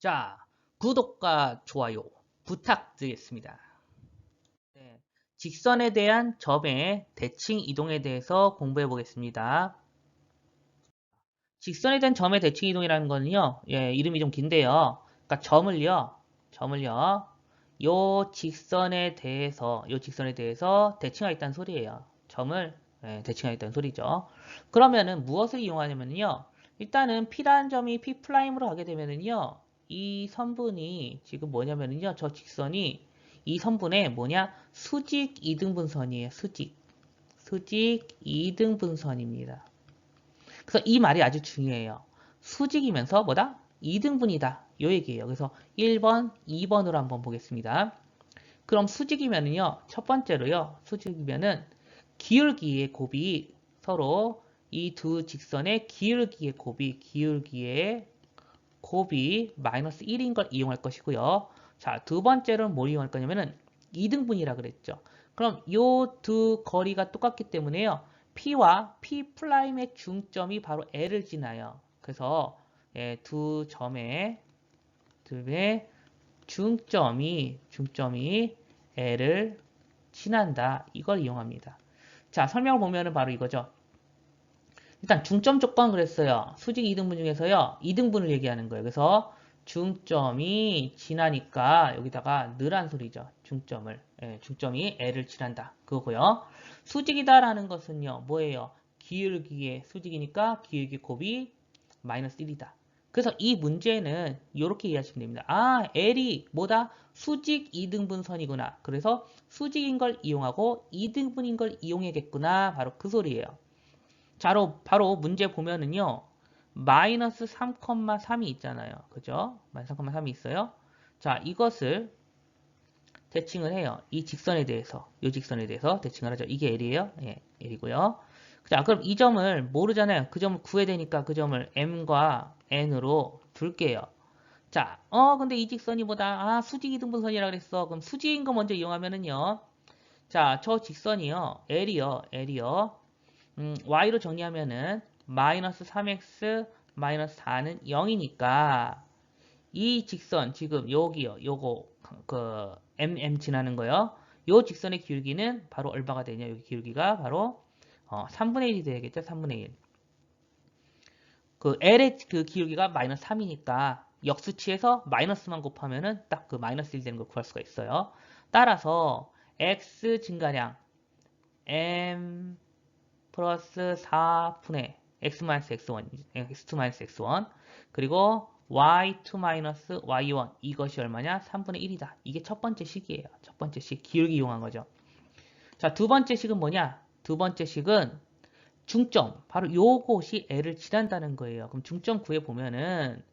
자, 구독과 좋아요 부탁드리겠습니다. 네, 직선에 대한 점의 대칭 이동에 대해서 공부해 보겠습니다. 직선에 대한 점의 대칭 이동이라는 거는요, 예, 이름이 좀 긴데요. 그러니까 점을요, 점을요, 요 직선에 대해서, 요 직선에 대해서 대칭하겠다는 소리예요. 점을 예, 대칭하겠다는 소리죠. 그러면은 무엇을 이용하냐면요, 일단은 P라는 점이 P'으로 가게 되면은요, 이 선분이 지금 뭐냐면요. 저 직선이 이 선분의 뭐냐? 수직 이등분선이에요. 수직. 수직 이등분선입니다. 그래서 이 말이 아주 중요해요. 수직이면서 뭐다? 이등분이다. 요 얘기예요. 그래서 1번, 2번으로 한번 보겠습니다. 그럼 수직이면은요. 첫 번째로요. 수직이면은 기울기의 곱이 서로 이 두 직선의 기울기의 곱이 기울기의 곱이 마이너스 1인 걸 이용할 것이고요. 자, 두 번째로는 뭘 이용할 거냐면은 2등분이라 그랬죠. 그럼 요두 거리가 똑같기 때문에요. P와 P'의 중점이 바로 L을 지나요. 그래서 예, 두 점의 두의 중점이 중점이 L을 지난다. 이걸 이용합니다. 자, 설명을 보면은 바로 이거죠. 일단 중점 조건 그랬어요. 수직 2등분 중에서요. 2등분을 얘기하는 거예요. 그래서 중점이 지나니까 여기다가 늘한 소리죠. 중점을. 예, 중점이 L을 지난다. 그거고요. 수직이다라는 것은요. 뭐예요? 기울기의 수직이니까 기울기 곱이 마이너스 1이다. 그래서 이 문제는 이렇게 이해하시면 됩니다. 아, L이 뭐다? 수직 2등분선이구나. 그래서 수직인 걸 이용하고 2등분인 걸 이용해야겠구나. 바로 그 소리예요. 바로, 바로 문제 보면은요. 마이너스 3,3이 있잖아요. 그죠? 마이너스 3,3이 있어요. 자, 이것을 대칭을 해요. 이 직선에 대해서, 이 직선에 대해서 대칭을 하죠. 이게 L이에요. 예, L이고요. 자, 그럼 이 점을 모르잖아요. 그 점을 구해야 되니까 그 점을 M과 N으로 둘게요. 자, 어, 근데 이 직선이 보다, 아, 수직 이등분선이라 그랬어. 그럼 수직인 거 먼저 이용하면은요. 자, 저 직선이요. L이요. L이요. 음, y로 정리하면은 마이너스 3x 마이너스 4는 0이니까 이 직선 지금 여기요. 요거 그 mm 지나는 거요. 요 직선의 기울기는 바로 얼마가 되냐? 여기 기울기가 바로 어, 3분의 1이 되겠죠? 3분의 1 그 L의 그 기울기가 마이너스 3이니까 역수치에서 마이너스만 곱하면은 딱 그 마이너스 1 되는 걸 구할 수가 있어요. 따라서 x 증가량 m 플러스 4분의 x-x1, x2-x1 그리고 y2 y1 이것이 얼마냐? 3분의 1이다. 이게 첫 번째 식이에요. 첫 번째 식 기울기 이용한 거죠. 자, 두 번째 식은 뭐냐? 두 번째 식은 중점, 바로 요것이 L을 지난다는 거예요. 그럼 중점 구해 보면은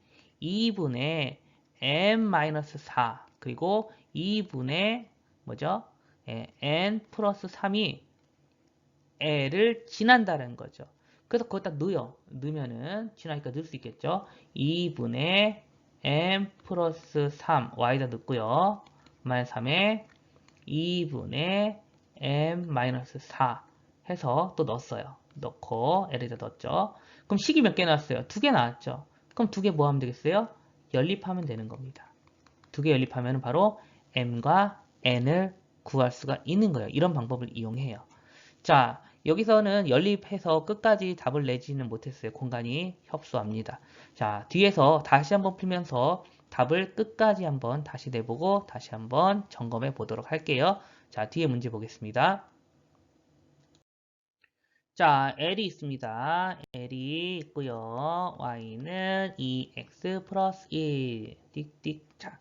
2분의 n-4 그리고 2분의 뭐죠? 예, n 플러스 3이 L을 지난다는 거죠. 그래서 거기다 넣어요. 넣으면은 지나니까 넣을 수 있겠죠. 2분의 m 플러스 3 y다 넣고요. 마이너스 3에 2분의 m 마이너스 4 해서 또 넣었어요. 넣고 L에다 넣었죠. 그럼 식이 몇 개 나왔어요? 두 개 나왔죠. 그럼 두 개 뭐 하면 되겠어요? 연립하면 되는 겁니다. 두 개 연립하면 바로 m과 n을 구할 수가 있는 거예요. 이런 방법을 이용해요. 자, 여기서는 연립해서 끝까지 답을 내지는 못했어요. 공간이 협소합니다. 자, 뒤에서 다시 한번 풀면서 답을 끝까지 한번 다시 내보고 다시 한번 점검해 보도록 할게요. 자, 뒤에 문제 보겠습니다. 자, L이 있습니다. L이 있고요. Y는 2X 플러스 1. 띡띡. 자,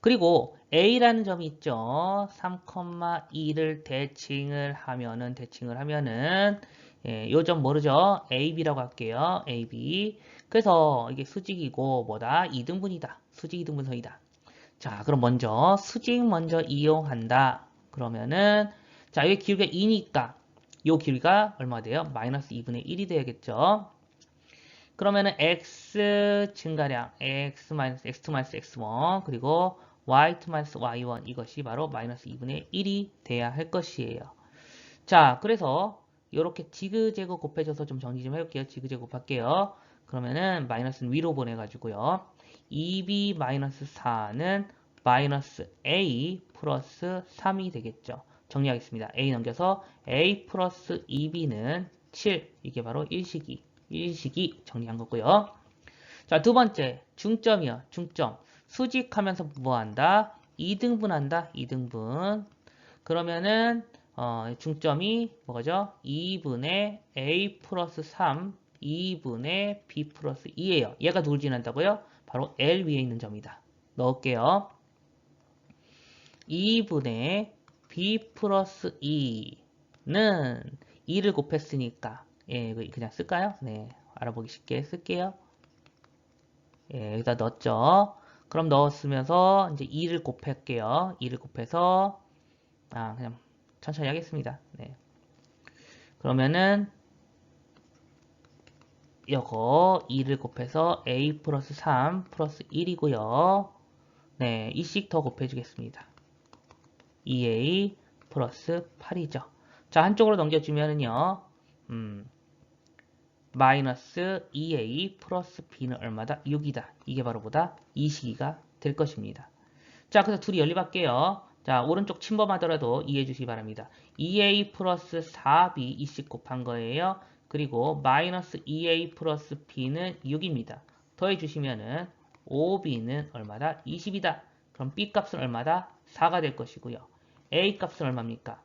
그리고 A라는 점이 있죠. 3,2를 대칭을 하면은 대칭을 하면은 예, 요점 모르죠? AB라고 할게요. AB. 그래서 이게 수직이고 뭐다? 2등분이다. 수직 2등분선이다. 자, 그럼 먼저 수직 먼저 이용한다. 그러면은 자, 여기 기울기가 2니까 요 길이가 얼마 돼요? 마이너스 2분의 1이 되겠죠. 그러면은 x 증가량 x 마이너스 x2 마이너스 x1 그리고 y2 마이너스 y1 이것이 바로 마이너스 2분의 1이 돼야 할 것이에요. 자, 그래서 이렇게 지그재그 곱해줘서 좀 정리 좀 해볼게요. 지그재그 곱할게요. 그러면은 마이너스는 위로 보내가지고요. 2b-4는 마이너스 a 플러스 3이 되겠죠. 정리하겠습니다. a 넘겨서 a 플러스 2b는 7. 이게 바로 일식이. 일식이 정리한 거고요. 자, 두 번째. 중점이요. 중점. 수직하면서 뭐한다? 2등분한다. 2등분. 그러면은 어, 중점이 뭐죠? 2분의 a 플러스 3, 2분의 b 플러스 2예요. 얘가 누굴 지난다고요? 바로 L 위에 있는 점이다. 넣을게요. 2분의 b 플러스 2는 2를 곱했으니까 예, 이거 그냥 쓸까요? 네, 알아보기 쉽게 쓸게요. 예, 여기다 넣었죠. 그럼 넣었으면서 이제 2를 곱할게요. 2를 곱해서 아, 그냥 천천히 하겠습니다. 네. 그러면은 이거 2를 곱해서 a 플러스 3 플러스 1이고요. 네, 2씩 더 곱해주겠습니다. 2a 플러스 8이죠. 자, 한쪽으로 넘겨주면은요. 음, 마이너스 2a 플러스 b는 얼마다? 6이다. 이게 바로 보다 이 시기가 될 것입니다. 자, 그래서 둘이 연립할게요. 자, 오른쪽 침범하더라도 이해해 주시기 바랍니다. 2a 플러스 4b 2씩 곱한 거예요. 그리고 마이너스 2a 플러스 b는 6입니다. 더해 주시면은 5b는 얼마다? 20이다. 그럼 b 값은 얼마다? 4가 될 것이고요. a 값은 얼마입니까?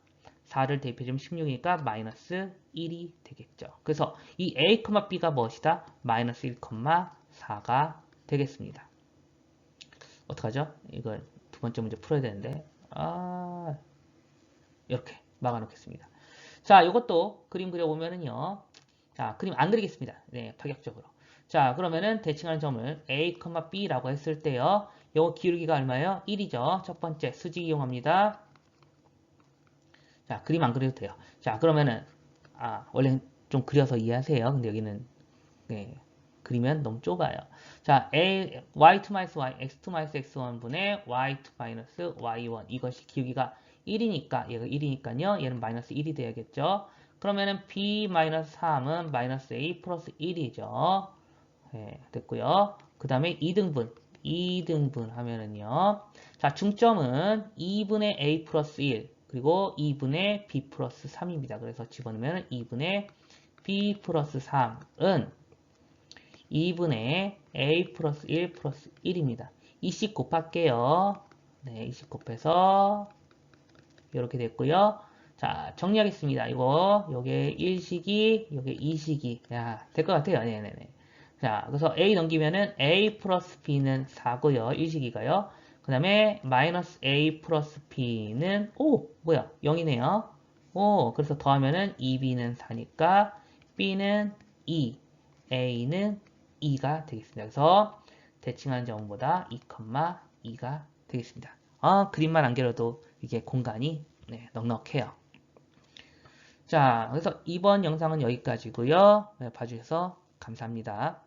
4를 대입해주면 16이니까 마이너스 1이 되겠죠. 그래서 이 a, b가 무엇이다? 마이너스 1,4가 되겠습니다. 어떡하죠? 이걸 두 번째 문제 풀어야 되는데 아 이렇게 막아놓겠습니다. 자, 이것도 그림 그려보면은요. 자, 그림 안 그리겠습니다. 네, 파격적으로. 자, 그러면은 대칭하는 점을 a, b라고 했을 때요. 요거 기울기가 얼마예요? 1이죠. 첫 번째 수직 이용합니다. 자, 그림 안 그려도 돼요. 자, 그러면은 아, 원래 좀 그려서 이해하세요. 근데 여기는 네, 그리면 너무 좁아요. 자, a y2 마이너스 y, x2 마이너스 x1분의 y2 마이너스 y1 이것이 기울기가 1이니까 얘가 1이니까요. 얘는 마이너스 1이 돼야겠죠. 그러면은 b 마이너스 3은 마이너스 a 플러스 1이죠. 네, 됐고요. 그 다음에 2등분 2등분 하면은요. 자, 중점은 2분의 a 플러스 1 그리고 2분의 b 플러스 3입니다. 그래서 집어넣으면 2분의 b 플러스 3은 2분의 a 플러스 1 플러스 1입니다. 2씩 곱할게요. 네, 2씩 곱해서 이렇게 됐고요. 자, 정리하겠습니다. 이거 요게 1시기, 요게 2시기. 야, 될 것 같아요. 네네네. 자, 그래서 a 넘기면은 a 플러스 b는 4고요. 1시기가요. 그 다음에 마이너스 a 플러스 b는 오 뭐야 0이네요. 오 그래서 더하면은 2b는 4니까 b는 2, a는 2가 되겠습니다. 그래서 대칭하는 점보다 2,2가 되겠습니다. 아 그림만 안 그려도 이게 공간이 네, 넉넉해요. 자 그래서 이번 영상은 여기까지고요. 네, 봐주셔서 감사합니다.